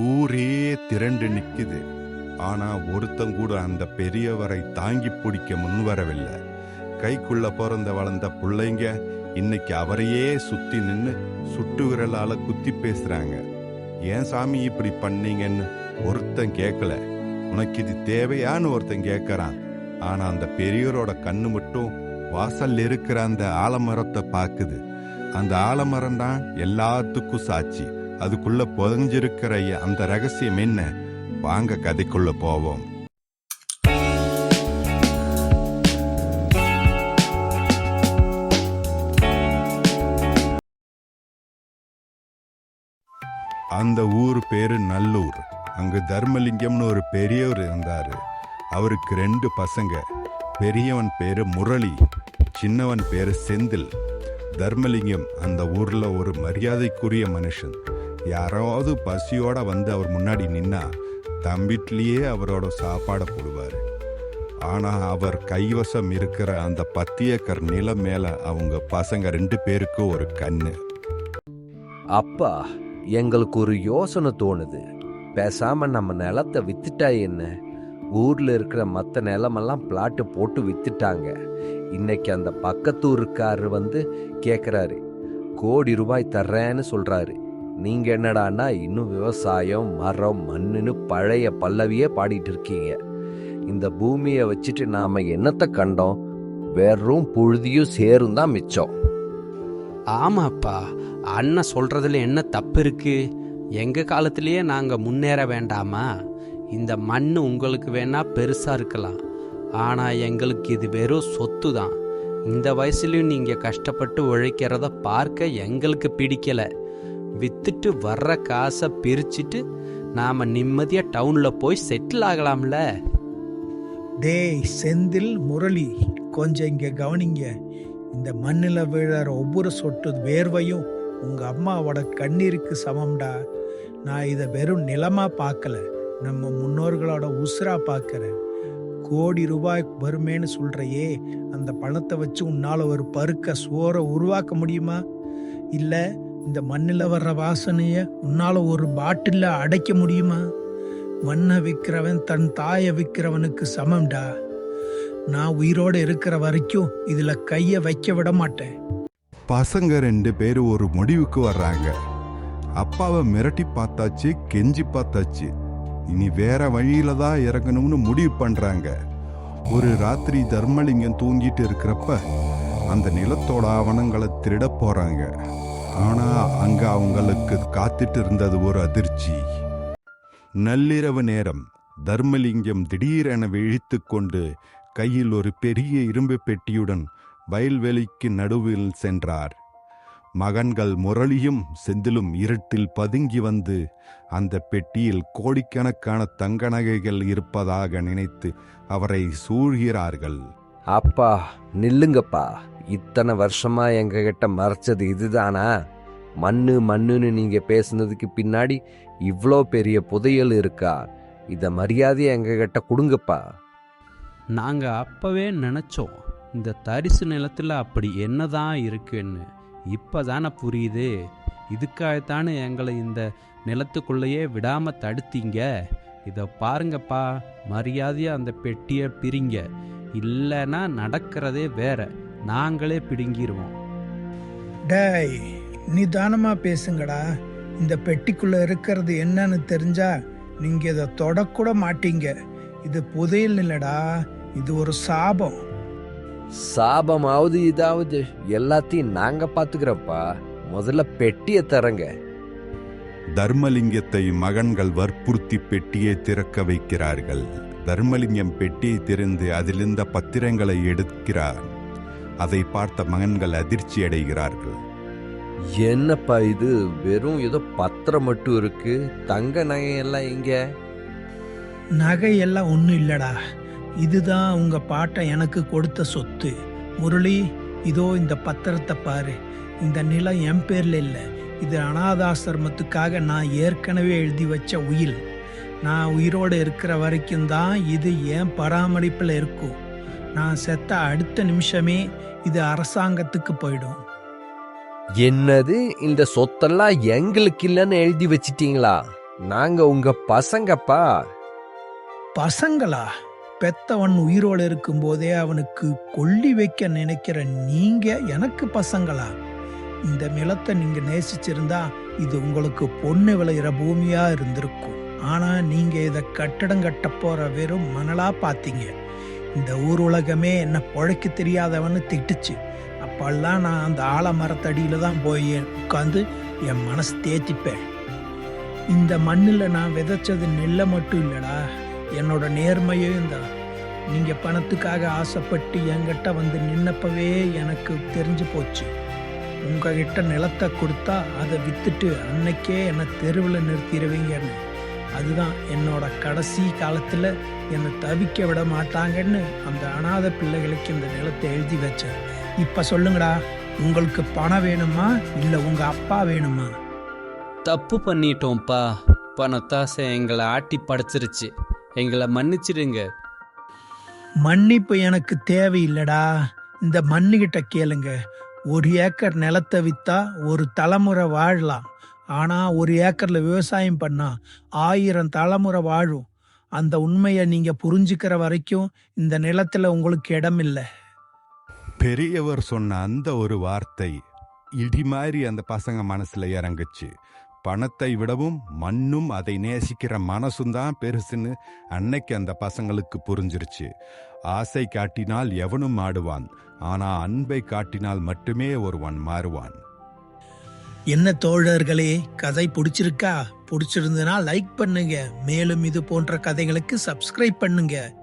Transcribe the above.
ஊரே திரண்டு நிற்குது ஆனா ஒருத்தன் கூட அந்த பெரியவரை தாங்கி பிடிக்க முன்வரவில்லை. கைக்குள்ள பிறந்த வளர்ந்த பிள்ளைங்க இன்னைக்கு அவரையே சுத்தி நின்று சுட்டு விரலால குத்தி பேசுறாங்க. ஏன் சாமி இப்படி பண்ணீங்கன்னு ஒருத்தன் கேட்கல உனக்கு இது தேவையான்னு ஒருத்தன் கேட்கறான் ஆனா அந்த பெரியவரோட கண்ணு மட்டும் வாசல்ல இருக்கிற அந்த ஆலமரத்தை பார்க்குது அந்த ஆலமரம் தான் எல்லாத்துக்கும் சாட்சி. அதுக்குள்ள புதஞ்சிருக்கிற அந்த ரகசியம் என்ன? வாங்க கதைக்குள்ள போவோம். அந்த ஊர் பேரு நல்லூர். அங்க தர்மலிங்கம்னு ஒரு பெரியவர் இருந்தாரு. அவருக்கு ரெண்டு பசங்க. பெரியவன் பேரு முரளி சின்னவன் பேரு செந்தில். தர்மலிங்கம் அந்த ஊர்ல ஒரு மரியாதைக்குரிய மனுஷன். யாராவது பசியோட வந்து அவர் முன்னாடி நின்னா தம்பிட்லேயே அவரோட சாப்பாடை போடுவார். ஆனால் அவர் கைவசம் இருக்கிற அந்த பத்து ஏக்கர் நிலம் மேலே அவங்க பசங்க ரெண்டு பேருக்கும் ஒரு கண்ணு. அப்பா எங்களுக்கு ஒரு யோசனை தோணுது. பேசாம நம்ம நிலத்தை வித்துட்டா என்ன? ஊர்ல இருக்கிற மற்ற நிலமெல்லாம் பிளாட்டு போட்டு வித்துட்டாங்க. இன்னைக்கு அந்த பக்கத்தூருக்காரர் வந்து கேட்குறாரு கோடி ரூபாய் தர்றேன்னு சொல்றாரு. நீங்க என்னடான்னா இன்னும் விவசாயம் மரம் மண்ணுன்னு பழைய பல்லவியே பாடிட்டு இருக்கீங்க இந்த பூமியை வச்சுட்டு நாம என்னத்தை கண்டோம்? வெறும் புழுதியும் சேரும் தான் மிச்சம். ஆமாப்பா அண்ணன் சொல்றதுல என்ன தப்பு இருக்கு? எங்க காலத்திலேயே நாங்க முன்னேற வேண்டாமா? இந்த மண் உங்களுக்கு வேணா பெருசா இருக்கலாம். ஆனா எங்களுக்கு இது வெறும் சொத்து தான் இந்த வயசுலயும் நீங்க கஷ்டப்பட்டு உழைக்கிறத பார்க்க எங்களுக்கு பிடிக்கலை. வித்துட்டு வர்ற காசை பிரிச்சுட்டு நாம நிம்மதியா டவுன்ல போய் செட்டில் ஆகலாம்ல? டேய் செந்தில் முரளி கொஞ்சம் இங்க கவனிங்க. இந்த மண்ணில் விழற ஒவ்வொரு சொட்டு வேர்வையும் உங்க அம்மாவோட கண்ணீருக்கு சமம்டா. நான் இதை வெறும் நிலமா பார்க்கல நம்ம முன்னோர்களோட உசுரா பார்க்கறேன். கோடி ரூபாய் வருமேன்னு சொல்றையே அந்த பணத்தை வச்சு உன்னால ஒரு பருக்க சோறை உருவாக்க முடியுமா? இல்லை இந்த மண்ணில் வர்ற வாசனையை உன்னால் ஒரு பாட்டிலில் அடைக்க முடியுமா? மண்ணை விற்கிறவன் தன் தாயை விற்கிறவனுக்கு சமம்டா. நான் உயிரோடு இருக்கிற வரைக்கும் இதில் கையை வைக்க விட மாட்டேன். பசங்க ரெண்டு பேரும் ஒரு முடிவுக்கு வர்றாங்க. அப்பாவை மிரட்டி பார்த்தாச்சு கெஞ்சி பார்த்தாச்சு. இனி வேற வழியில தான் இறங்கணும்னு முடிவு பண்றாங்க. ஒரு ராத்திரி தர்மலிங்கம் தூங்கிட்டு இருக்கிறப்ப அந்த நிலத்தோட ஆவணங்களை திருட போறாங்க. ஆனா அங்க அவங்களுக்கு காத்துட்டு இருந்தது ஒரு அதிர்ச்சி. நள்ளிரவு நேரம் தர்மலிங்கம் திடீரென விழித்துக் கொண்டு கையில் ஒரு பெரிய இரும்பு பெட்டியுடன் வயல்வெளிக்கு நடுவில் சென்றார். மகன்கள் முரளியும் செந்திலும் இருட்டில் பதுங்கி வந்து அந்த பெட்டியில் கோடிக்கணக்கான தங்க நகைகள் இருப்பதாக நினைத்து அவரை சூழ்கிறார்கள். அப்பா நில்லுங்கப்பா. இத்தனை வருஷமா எங்க கிட்ட மறைச்சது இதுதானா? மண்ணு மண்ணுன்னு நீங்க பேசுனதுக்கு பின்னாடி இவ்வளோ பெரிய புதையல் இருக்கா? இத மரியாதையை எங்க கிட்ட கொடுங்கப்பா. நாங்க அப்பவே நினைச்சோம் இந்த தரிசு நிலத்துல அப்படி என்னதான் இருக்குன்னு. இப்பதானே புரியுது. இதுக்காகத்தானே எங்களை இந்த நிலத்துக்குள்ளேயே விடாம தடுத்தீங்க. இதை பாருங்கப்பா மரியாதையாக அந்த பெட்டியை பிரிங்க. இல்லைன்னா நடக்கிறதே வேற. நாங்களே பிடுங்கிருவோம். டேய் நிதானமா பேசுங்கடா. இந்த பெட்டிக்குள்ள இருக்கிறது என்னன்னு தெரிஞ்சா நீங்க இதை தொடக்கூட மாட்டீங்க. இது புதையல் இல்லடா. இது ஒரு சாபம். சாபமாவது இதாவது எல்லாத்தையும் நாங்க பாத்துக்கிறோம்ப்பா. முதல்ல பெட்டியை தரங்க. தர்மலிங்கத்தை மகன்கள் வற்புறுத்தி பெட்டியை திறக்க வைக்கிறார்கள். தர்மலிங்கம் பெட்டியை திறந்து அதிலிருந்த பத்திரங்களை எடுக்கிறார். அதை பார்த்த மகன்கள் அதிர்ச்சி அடைகிறார்கள். என்னப்பா இது? வெறும் ஏதோ பத்திரம் மட்டும் இருக்கு. தங்க நகையெல்லாம் எங்க? நகை எல்லாம் ஒன்றும் இல்லடா. இதுதான் உங்க பாட்டை எனக்கு கொடுத்த சொத்து. முரளி இதோ இந்த பத்திரத்தை பாரு. இந்த நிலம் என் பேர்ல இல்லை. இது அனாதாசிரமத்துக்காக நான் ஏற்கனவே எழுதி வச்ச உயில். நான் உயிரோடு இருக்கிற வரைக்கும் தான் இது என் பராமரிப்பில் இருக்கும் நான் செத்த அடுத்த நிமிஷமே இது அரசாங்கத்துக்கு போயிடும். என்னது? இந்த சொத்தெல்லாம் எங்களுக்கு இல்லைன்னு எழுதி வச்சிட்டீங்களா? நாங்க உங்க பசங்கப்பா. பசங்களா? பெத்தவன் உயிரோடு இருக்கும்போதே அவனுக்கு கொல்லி வைக்க நினைக்கிற நீங்க எனக்கு பசங்களா? இந்த நிலத்தை நீங்க நேசிச்சிருந்தா இது உங்களுக்கு பொண்ணு விளையிற பூமியா இருந்திருக்கும். ஆனா நீங்க இத கட்டடம் கட்ட போற வெறும் மணலா பாத்தீங்க. இந்த ஊர் உலகமே என்ன பொழைக்க தெரியாதவன்னு திட்டுச்சு. அப்பெல்லாம் நான் அந்த ஆலமரத்தடியில தான் போய் உட்காந்து என் மனசு தேத்திப்பேன். இந்த மண்ணில் நான் விதைச்சது நெல்லை மட்டும் இல்லைடா. என்னோட நேர்மையும் தான் நீங்கள் பணத்துக்காக ஆசைப்பட்டு என்கிட்ட வந்து நின்னப்பவே எனக்கு தெரிஞ்சு போச்சு. உங்ககிட்ட நிலத்தை கொடுத்தா அதை விற்றுட்டு அன்னைக்கே என்னை தெருவில் நிறுத்திடுவீங்கன்னு அதுதான் என்னோட கடைசி காலத்தில் என்னை தவிக்க விட மாட்டாங்கன்னு அந்த அனாதை பிள்ளைகளுக்கு இந்த நிலத்தை எழுதி வச்சேன். இப்போ சொல்லுங்கடா உங்களுக்கு பணம் வேணுமா இல்லை உங்க அப்பா வேணுமா? தப்பு பண்ணிட்டோம்ப்பா. பணத்தாசை எங்களை ஆட்டி படைச்சிருச்சு. எங்களை மன்னிச்சிடுங்க. மன்னிப்பு எனக்கு தேவையில்லடா. இந்த மண்ணுகிட்ட கேளுங்க. ஒரு ஏக்கர் நிலத்தை வித்தா ஒரு தலைமுறை வாழலாம். ஆனா ஒரு ஏக்கர்ல விவசாயம் பண்ணா ஆயிரம் தலைமுறை வாழும். அந்த உண்மையை நீங்க புரிஞ்சுக்கிற வரைக்கும் இந்த நிலத்துல உங்களுக்கு இடம் இல்லை. பெரியவர் சொன்ன அந்த ஒரு வார்த்தை இடி மாதிரி அந்த பசங்க மனசுல இறங்குச்சு. பணத்தை விடவும் மண்ணும் அதை நேசிக்கிற மனசும் தான் பெருசுன்னு அன்னைக்கு அந்த பசங்களுக்கு புரிஞ்சிருச்சு. ஆசை காட்டினால் எவனும் ஆடுவான் ஆனா அன்பை காட்டினால் மட்டுமே ஒருவன் மாறுவான். என்ன தோழர்களே கதை பிடிச்சிருக்கா? பிடிச்சிருந்தனா லைக் பண்ணுங்க. மேலும் இது போன்ற கதைகளுக்கு சப்ஸ்கிரைப் பண்ணுங்க.